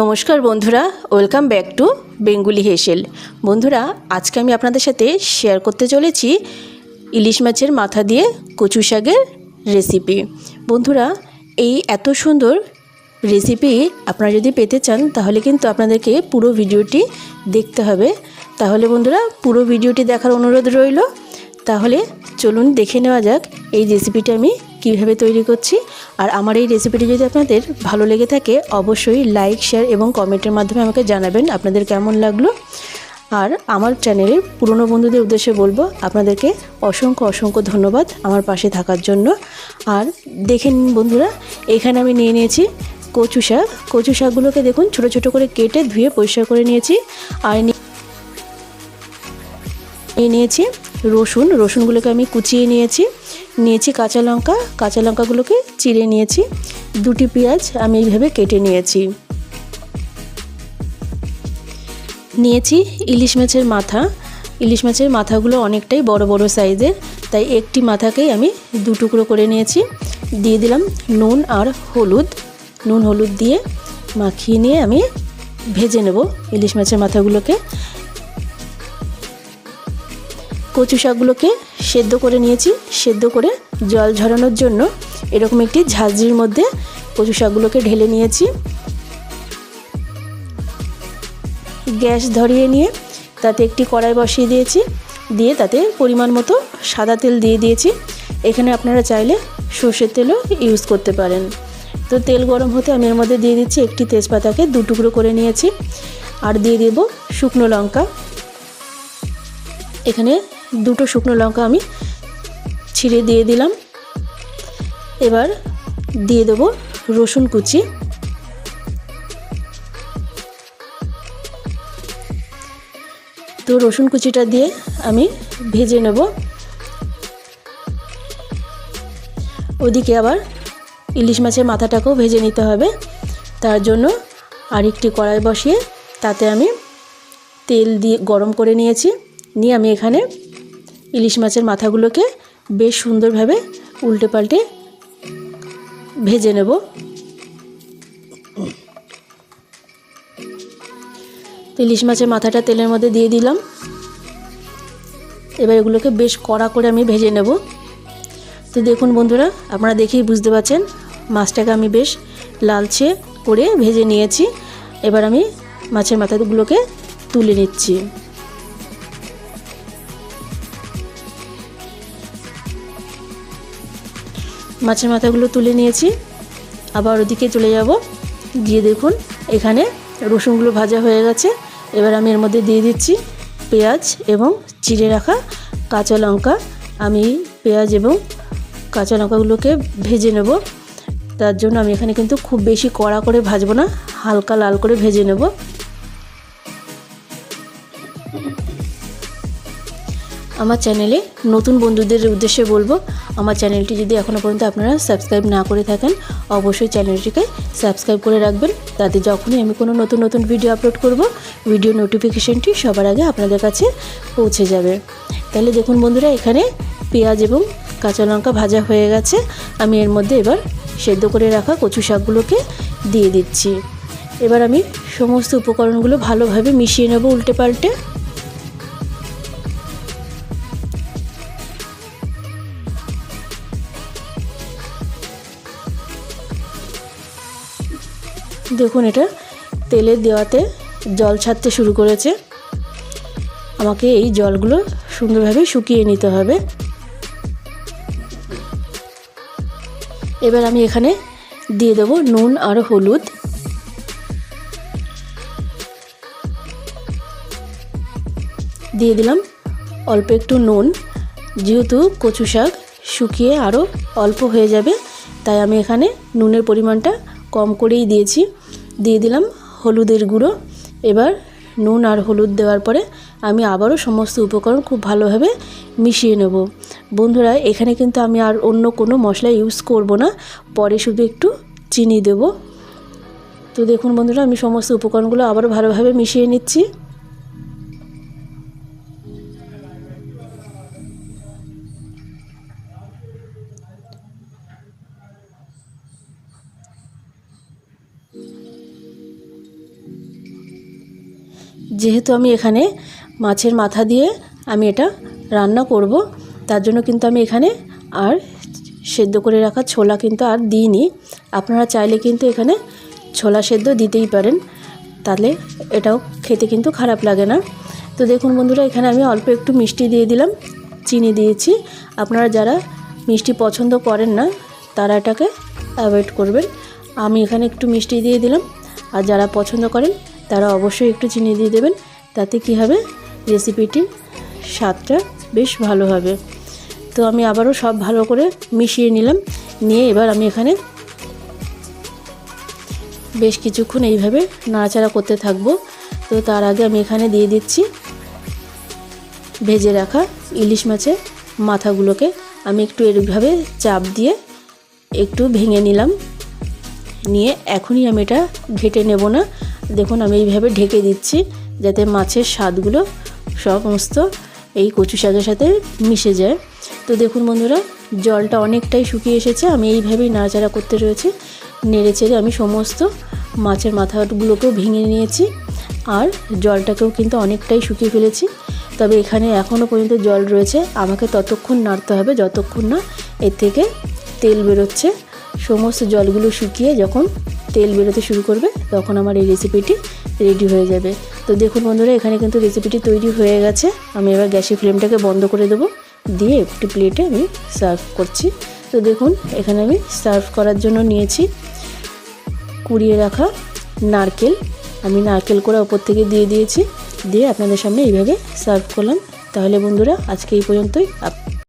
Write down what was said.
নমস্কার বন্ধুরা, welcome back to Bengali হেসেল। বন্ধুরা, আজকে আমি আপনাদের সাথে শেয়ার করতে চলেছি ইলিশ মাছের মাথা দিয়ে কচু শাকের রেসিপি বন্ধুরা, এই এত সুন্দর রেসিপি আপনারা যদি পেতে চান, তাহলে কিন্তু আপনাদেরকে পুরো ভিডিওটি দেখতে হবে। তাহলে বন্ধুরা, পুরো ভিডিওটি দেখার অনুরোধ রইল। তাহলে চলুন দেখে নেওয়া যাক, এই রেসিপিটা আমি কীভাবে তৈরি করছি আর আমার এই রেসিপিটি যদি আপনাদের ভালো লেগে থাকে, অবশ্যই লাইক শেয়ার এবং কমেন্টের মাধ্যমে আমাকে জানাবেন আপনাদের কেমন লাগল। আর আমার চ্যানেলের পুরনো বন্ধুদের উদ্দেশ্যে বলব, আপনাদেরকে অসংখ্য অসংখ্য ধন্যবাদ আমার পাশে থাকার জন্য। আর দেখে নিন বন্ধুরা, এখানে আমি নিয়ে নিয়েছি কচু শাক। কচু শাকগুলোকে দেখুন, ছোট ছোট করে কেটে ধুয়ে পরিষ্কার করে নিয়েছি। আর নিয়ে নিয়েছি, রসুন, রসুনগুলোকে আমি কুচিয়ে নিয়েছি নিয়েছি কাঁচা লঙ্কা, কাঁচা লঙ্কাগুলোকে চিড়ে নিয়েছি, দুটি পেঁয়াজ আমি এইভাবে কেটে নিয়েছি। নিয়েছি ইলিশ মাছের মাথা, ইলিশ মাছের মাথাগুলো অনেকটাই বড় বড় সাইজের, তাই একটি মাথাকেই আমি দু টুকরো করে নিয়েছি। দিয়ে দিলাম নুন আর হলুদ, নুন হলুদ দিয়ে মাখিয়ে নিয়ে আমি ভেজে নেব ইলিশ মাছের মাথাগুলোকে। কচু শাকগুলোকে সেদ্ধ করে নিয়েছি। সেদ্ধ করে জল ঝরানোর জন্য এরকম একটি ঝাঁঝরির মধ্যে কচু শাকগুলোকে ঢেলে নিয়েছি। গ্যাস ধরিয়ে নিয়ে তাতে একটি কড়াই বসিয়ে দিয়েছি। দিয়ে তাতে পরিমাণ মতো সাদা তেল দিয়ে দিয়েছি। এখানে আপনারা চাইলে সর্ষের তেলও ইউজ করতে পারেন। তো তেল গরম হতে আমি এর মধ্যে দিয়ে দিচ্ছি একটি তেজপাতাকে দু টুকরো করে নিয়েছি। আর দিয়ে দেব শুকনো লঙ্কা। এখানে দুটো শুকনো লঙ্কা আমি ছিঁড়ে দিয়ে দিলাম। এবার দিয়ে দেবো রসুন কুচি। তো রসুন কুচিটা দিয়ে আমি ভেজে নেব। ওদিকে আবার ইলিশ মাছের মাথাটাকেও ভেজে নিতে হবে। তার জন্য আরেকটি কড়াই বসিয়ে তাতে আমি তেল দিয়ে গরম করে নিয়েছি। নিয়ে আমি এখানে ইলিশ মাছের মাথাগুলোকে বেশ সুন্দরভাবে উল্টে পাল্টে ভেজে নেব। ইলিশ মাছের মাথাটা তেলের মধ্যে দিয়ে দিলাম। এবার এগুলোকে বেশ কড়া করে আমি ভেজে নেব। তো দেখুন বন্ধুরা, আপনারা দেখেই বুঝতে পারছেন মাছটাকে আমি বেশ লালচে করে ভেজে নিয়েছি। এবার আমি মাছের মাথাগুলোকে তুলে নিচ্ছি। মাছের মাথাগুলো তুলে নিয়েছি। আবার ওদিকে চলে যাব। গিয়ে দেখুন, এখানে রসুনগুলো ভাজা হয়ে গেছে। এবার আমি এর মধ্যে দিয়ে দিচ্ছি পেঁয়াজ এবং চিড়ে রাখা কাঁচা লঙ্কা। আমি পেঁয়াজ এবং কাঁচা লঙ্কাগুলোকে ভেজে নেব। তার জন্য আমি এখানে কিন্তু খুব বেশি কড়া করে ভাজবো না, হালকা লাল করে ভেজে নেব। আমার চ্যানেলে নতুন বন্ধুদের উদ্দেশ্যে বলব, আমার চ্যানেলটি যদি এখনও পর্যন্ত আপনারা সাবস্ক্রাইব না করে থাকেন, অবশ্যই চ্যানেলটিকে সাবস্ক্রাইব করে রাখবেন। তাতে যখনই আমি কোনো নতুন নতুন ভিডিও আপলোড করব ভিডিও নোটিফিকেশনটি সবার আগে আপনাদের কাছে পৌঁছে যাবে। তাহলে দেখুন বন্ধুরা, এখানে পেঁয়াজ এবং কাঁচা লঙ্কা ভাজা হয়ে গেছে। আমি এর মধ্যে এবার সেদ্ধ করে রাখা কচু শাকগুলোকে দিয়ে দিচ্ছি। এবার আমি সমস্ত উপকরণগুলো ভালোভাবে মিশিয়ে নেব উল্টে পাল্টে। দেখুন এটা, তেলের দেওয়াতে জল ছাড়তে শুরু করেছে। আমাকে এই জলগুলো সুন্দরভাবে শুকিয়ে নিতে হবে। এবার আমি এখানে দিয়ে দেবো নুন আর হলুদ। দিয়ে দিলাম অল্প একটু নুন। যেহেতু কচু শাক শুকিয়ে আরও অল্প হয়ে যাবে, তাই আমি এখানে নুনের পরিমাণটা কম করেই দিয়েছি। দিয়ে দিলাম হলুদের গুঁড়ো। এবার নুন আর হলুদ দেওয়ার পরে আমি আবারও সমস্ত উপকরণ খুব ভালোভাবে মিশিয়ে নেব। বন্ধুরা, এখানে কিন্তু আমি আর অন্য কোনো মশলা ইউজ করব না। পরে শুধু একটু চিনি দেব। তো দেখুন বন্ধুরা, আমি সমস্ত উপকরণগুলো আবারও ভালোভাবে মিশিয়ে নিচ্ছি। যেহেতু আমি এখানে মাছের মাথা দিয়ে আমি এটা রান্না করব, তার জন্য কিন্তু আমি এখানে আর সেদ্ধ করে রাখা ছোলা কিন্তু আর দিইনি। আপনারা চাইলে কিন্তু এখানে ছোলা সেদ্ধ দিতেই পারেন, তাহলে এটাও খেতে কিন্তু খারাপ লাগে না। তো দেখুন বন্ধুরা, এখানে আমি অল্প একটু মিষ্টি দিয়ে দিলাম, চিনি দিয়েছি। আপনারা যারা মিষ্টি পছন্দ করেন না, তারা এটাকে অ্যাভয়েড করবেন। আমি এখানে একটু মিষ্টি দিয়ে দিলাম, আর যারা পছন্দ করেন তারা অবশ্যই একটু চিনি দিয়ে দেবেন। তাতে কি হবে? রেসিপিটির স্বাদটা বেশ ভালো হবে। তো আমি আবারও সব ভালো করে মিশিয়ে নিলাম। নিয়ে এবার আমি এখানে বেশ কিছুক্ষণ এইভাবে নাড়াচাড়া করতে থাকব। তো তার আগে আমি এখানে দিয়ে দিচ্ছি ভেজে রাখা ইলিশ মাছের মাথাগুলোকে। আমি একটু এইভাবে চাপ দিয়ে একটু ভেঙে নিলাম। নিয়ে এখনই আমি এটা ঘেটে নেব না। দেখুন, আমি এইভাবে ঢেকে দিচ্ছি যাতে মাছের স্বাদগুলো সমস্ত এই কচু শাকের সাথে মিশে যায়। তো দেখুন বন্ধুরা, জলটা অনেকটাই শুকিয়ে এসেছে। আমি এইভাবেই নাড়াচাড়া করতে রয়েছে। নেড়ে চেড়ে আমি সমস্ত মাছের মাথাগুলোকেও ভেঙে নিয়েছি আর জলটাকেও কিন্তু অনেকটাই শুকিয়ে ফেলেছি। তবে এখানে এখনও পর্যন্ত জল রয়েছে। আমাকে ততক্ষণ নাড়তে হবে, যতক্ষণ না এর থেকে তেল বেরোচ্ছে। সমস্ত জলগুলো শুকিয়ে যখন তেল বেরোতে শুরু করবে, তখন আমার এই রেসিপিটি রেডি হয়ে যাবে। তো দেখুন বন্ধুরা, এখানে কিন্তু রেসিপিটি তৈরি হয়ে গেছে। আমি এবার গ্যাসের ফ্লেমটাকে বন্ধ করে দেবো। দিয়ে একটি প্লেটে আমি সার্ভ করছি। তো দেখুন, এখানে আমি সার্ভ করার জন্য নিয়েছি কুড়িয়ে রাখা নারকেল। আমি নারকেল করে ওপর থেকে দিয়ে দিয়েছি। দিয়ে আপনাদের সামনে এইভাবে সার্ভ করলাম। তাহলে বন্ধুরা, আজকে এই পর্যন্তই। আপ-